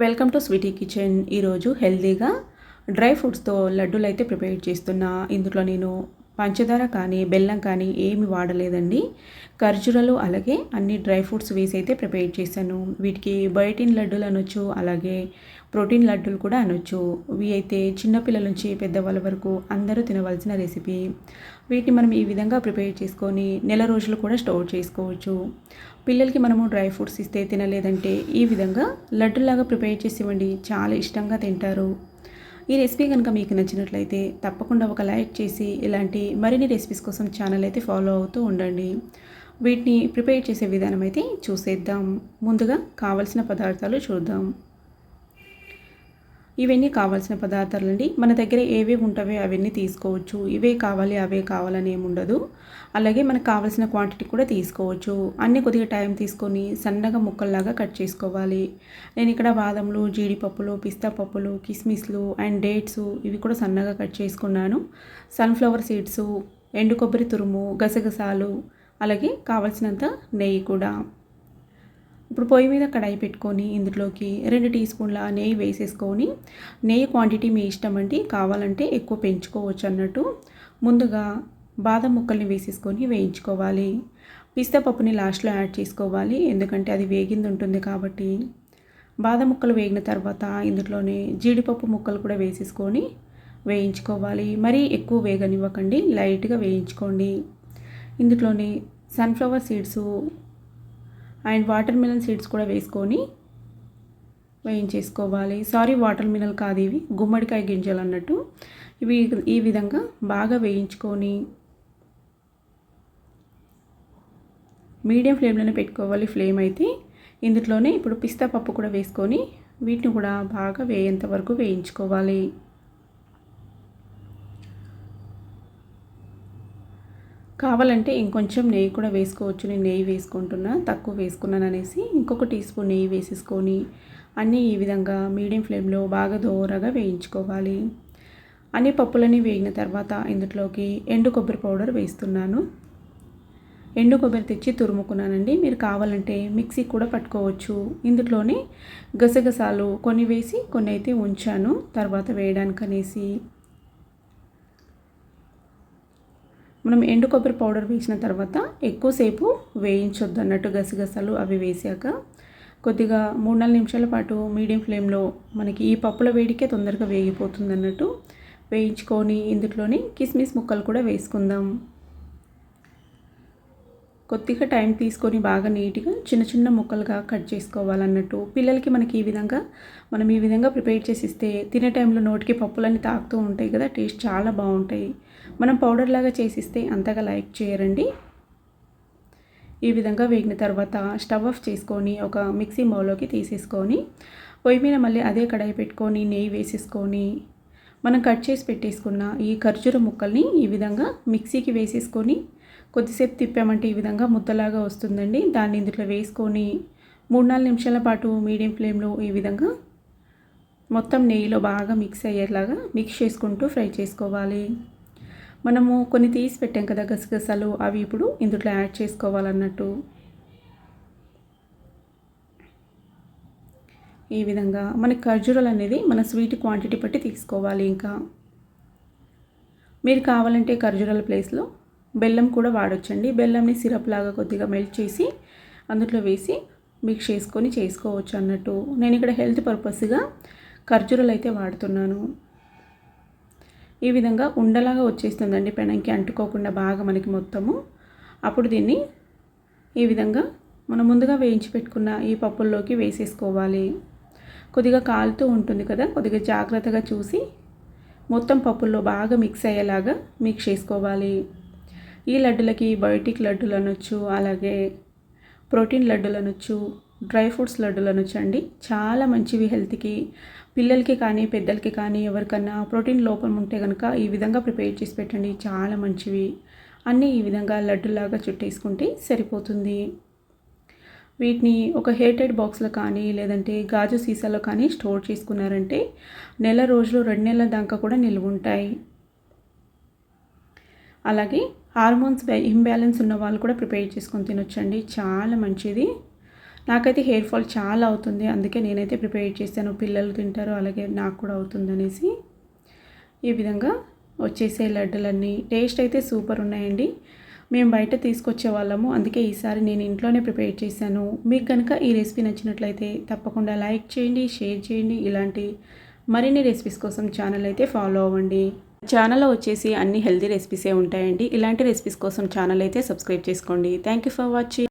Welcome to Sweety kitchen. ఈరోజు హెల్తీగా dry ఫ్రూట్స్తో లడ్డూలు అయితే ప్రిపేర్ చేస్తున్నా. ఇందులో నేను పంచదార కానీ బెల్లం కానీ ఏమి వాడలేదండి. ఖర్జూరాలు అలాగే అన్ని డ్రై ఫ్రూట్స్ వేసి అయితే ప్రిపేర్ చేశాను. వీటికి బయోటిన్ లడ్డూలు అనొచ్చు అలాగే ప్రోటీన్ లడ్డూలు కూడా అనొచ్చు. ఇవి అయితే చిన్నపిల్లల నుంచి పెద్దవాళ్ళ వరకు అందరూ తినవలసిన రెసిపీ. వీటిని మనం ఈ విధంగా ప్రిపేర్ చేసుకొని నెల రోజులు కూడా స్టోర్ చేసుకోవచ్చు. పిల్లలకి మనము డ్రై ఫ్రూట్స్ ఇస్తే తినలేదంటే ఈ విధంగా లడ్డులాగా ప్రిపేర్ చేసి ఇవ్వండి. చాలా ఇష్టంగా తింటారు. ఈ రెసిపీ కనుక మీకు నచ్చినట్లయితే తప్పకుండా ఒక లైక్ చేసి ఇలాంటి మరిన్ని రెసిపీస్ కోసం ఛానల్ అయితే ఫాలో అవుతూ ఉండండి. వీటిని ప్రిపేర్ చేసే విధానం అయితే చూసేద్దాం. ముందుగా కావలసిన పదార్థాలు చూద్దాం. ఇవన్నీ కావాల్సిన పదార్థాలండి. మన దగ్గర ఏవే ఉంటావో అవన్నీ తీసుకోవచ్చు. ఇవే కావాలి అవే కావాలని ఏమి ఉండదు. అలాగే మనకు కావాల్సిన క్వాంటిటీ కూడా తీసుకోవచ్చు. అన్ని కొద్దిగా టైం తీసుకొని సన్నగా ముక్కల్లాగా కట్ చేసుకోవాలి. నేను ఇక్కడ బాదంలు జీడిపప్పులు పిస్తా పప్పులు కిస్మిస్లు అండ్ డేట్స్ ఇవి కూడా సన్నగా కట్ చేసుకున్నాను. సన్ఫ్లవర్ సీడ్స్ ఎండు కొబ్బరి తురుము గసగసాలు అలాగే కావలసినంత నెయ్యి కూడా. ఇప్పుడు పొయ్యి మీద కడాయి పెట్టుకొని ఇందులోకి రెండు టీ స్పూన్ల నెయ్యి వేసేసుకొని నెయ్యి క్వాంటిటీ మీ ఇష్టం అండి కావాలంటే ఎక్కువ పెంచుకోవచ్చు అన్నట్టు. ముందుగా బాదం ముక్కల్ని వేసేసుకొని వేయించుకోవాలి. పిస్తా పప్పుని లాస్ట్లో యాడ్ చేసుకోవాలి ఎందుకంటే అది వేగింది ఉంటుంది కాబట్టి. బాదం ముక్కలు వేగిన తర్వాత ఇందులోనే జీడిపప్పు ముక్కలు కూడా వేసేసుకొని వేయించుకోవాలి. మరీ ఎక్కువ వేగనివ్వకండి లైట్గా వేయించుకోండి. ఇందులోనే sunflower seeds and watermelon seeds కూడా వేసుకొని వేయించేసుకోవాలి. సారీ వాటర్ మిలన్ కాదు ఇవి గుమ్మడికాయ గింజలు అన్నట్టు. ఇవి ఈ విధంగా బాగా వేయించుకొని మీడియం ఫ్లేమ్లోనే పెట్టుకోవాలి ఫ్లేమ్ అయితే. ఇందులోనే ఇప్పుడు పిస్తా పప్పు కూడా వేసుకొని వీటిని కూడా బాగా వేయేంత వరకు వేయించుకోవాలి. కావాలంటే ఇంకొంచెం నెయ్యి కూడా వేసుకోవచ్చు. నేను నెయ్యి వేసుకుంటున్నా తక్కువ వేసుకున్నాను అనేసి ఇంకొక టీ స్పూన్ నెయ్యి వేసేసుకొని అన్నీ ఈ విధంగా మీడియం ఫ్లేమ్లో బాగా దోరగా వేయించుకోవాలి. అన్ని పప్పులన్నీ వేగిన తర్వాత ఇందులోకి ఎండు కొబ్బరి పౌడర్ వేస్తున్నాను. ఎండు కొబ్బరి తెచ్చి తురుముకున్నానండి. మీరు కావాలంటే మిక్సీ కూడా పట్టుకోవచ్చు. ఇందులోనే గసగసాలు కొన్ని వేసి కొన్ని అయితే ఉంచాను. తర్వాత వేయడానికి అనేసి మనం ఎండు కొబ్బరి పౌడర్ వేసిన తర్వాత ఎక్కువసేపు వేయించొద్దు అన్నట్టు గసగసాలు అవి వేసాక. కొద్దిగా మూడు నాలుగు నిమిషాల పాటు మీడియం ఫ్లేమ్లో మనకి ఈ పప్పుల వేడికే తొందరగా వేగిపోతుంది అన్నట్టు వేయించుకొని ఇందులోని కిస్మిస్ ముక్కలు కూడా వేసుకుందాం. కొద్దిగా టైం తీసుకొని బాగా నీట్గా చిన్న చిన్న ముక్కలుగా కట్ చేసుకోవాలన్నట్టు పిల్లలకి మనకి ఈ విధంగా మనం ఈ విధంగా ప్రిపేర్ చేసి ఇస్తే తినే టైంలో నోటికి పప్పులన్నీ తాకుతూ ఉంటాయి కదా టేస్ట్ చాలా బాగుంటాయి. మనం పౌడర్ లాగా చేసిస్తే అంతగా లైక్ చేయరండి. ఈ విధంగా వేగిన తర్వాత స్టవ్ ఆఫ్ చేసుకొని ఒక మిక్సీ మౌలోకి తీసేసుకొని పొయ్యి మీద మళ్ళీ అదే కడాయి పెట్టుకొని నెయ్యి వేసేసుకొని మనం కట్ చేసి పెట్టేసుకున్న ఈ ఖర్జూర ముక్కల్ని ఈ విధంగా మిక్సీకి వేసేసుకొని కొద్దిసేపు తిప్పామంటే ఈ విధంగా ముద్దలాగా వస్తుందండి. దాన్ని ఇందులో వేసుకొని మూడు నాలుగు నిమిషాల పాటు మీడియం ఫ్లేమ్లో ఈ విధంగా మొత్తం నెయ్యిలో బాగా మిక్స్ అయ్యేలాగా మిక్స్ చేసుకుంటూ ఫ్రై చేసుకోవాలి. మనము కొన్ని తీసి పెట్టాం కదా గసగసాలు అవి ఇప్పుడు ఇందులో యాడ్ చేసుకోవాలన్నట్టు. ఈ విధంగా మన ఖర్జూరాలు అనేది మన స్వీట్ క్వాంటిటీ బట్టి తీసుకోవాలి ఇంకా. మీరు కావాలంటే ఖర్జూరాల ప్లేస్లో బెల్లం కూడా వాడొచ్చండి. బెల్లంని సిరప్ లాగా కొద్దిగా మెల్ట్ చేసి అందులో వేసి మిక్స్ చేసుకొని చేసుకోవచ్చు అన్నట్టు. నేను ఇక్కడ హెల్త్ పర్పస్గా ఖర్జూరాలు అయితే వాడుతున్నాను. ఈ విధంగా ఉండలాగా వచ్చేస్తుందండి పెనంకి అంటుకోకుండా బాగా మనకి మొత్తము. అప్పుడు దీన్ని ఈ విధంగా మనం ముందుగా వేయించి పెట్టుకున్న ఈ పప్పుల్లోకి వేసేసుకోవాలి. కొద్దిగా కాలుతూ ఉంటుంది కదా కొద్దిగా జాగ్రత్తగా చూసి మొత్తం పప్పుల్లో బాగా మిక్స్ అయ్యేలాగా మిక్స్ చేసుకోవాలి. ఈ లడ్డులకి బయోటిక్ లడ్డులు అనొచ్చు అలాగే ప్రోటీన్ లడ్డులు అనొచ్చు డ్రై ఫ్రూట్స్ లడ్డూలు అనొచ్చండి చాలా మంచివి హెల్త్కి. పిల్లలకి కానీ పెద్దలకి కానీ ఎవరికన్నా ప్రోటీన్ లోపం ఉంటే కనుక ఈ విధంగా ప్రిపేర్ చేసి పెట్టండి. చాలా మంచివి. అన్నీ ఈ విధంగా లడ్డులాగా చుట్టేసుకుంటే సరిపోతుంది. వీటిని ఒక హేటెడ్ బాక్స్లో కానీ లేదంటే గాజు సీసాలో కానీ స్టోర్ చేసుకున్నారంటే నెల రోజులు రెండు నెలల దాకా కూడా నిల్వ ఉంటాయి. అలాగే హార్మోన్స్ ఇంబ్యాలెన్స్ ఉన్న వాళ్ళు కూడా ప్రిపేర్ చేసుకొని తినొచ్చండి. చాలా మంచిది. నాకైతే హెయిర్ ఫాల్ చాలా అవుతుంది. అందుకే నేనైతే ప్రిపేర్ చేశాను. పిల్లలు తింటారు అలాగే నాకు కూడా అవుతుంది అనేసి ఈ విధంగా వచ్చేసే లడ్డులన్నీ. టేస్ట్ అయితే సూపర్ ఉన్నాయండి. మేము బయట తీసుకొచ్చే వాళ్ళము. అందుకే ఈసారి నేను ఇంట్లోనే ప్రిపేర్ చేశాను. మీకు కనుక ఈ రెసిపీ నచ్చినట్లయితే తప్పకుండా లైక్ చేయండి షేర్ చేయండి. ఇలాంటి మరిన్ని రెసిపీస్ కోసం ఛానల్ అయితే ఫాలో అవ్వండి. ఛానల్లో వచ్చేసి అన్ని హెల్తీ రెసిపీసే ఉంటాయండి. ఇలాంటి రెసిపీస్ కోసం ఛానల్ అయితే సబ్స్క్రైబ్ చేసుకోండి. Thank you for watching.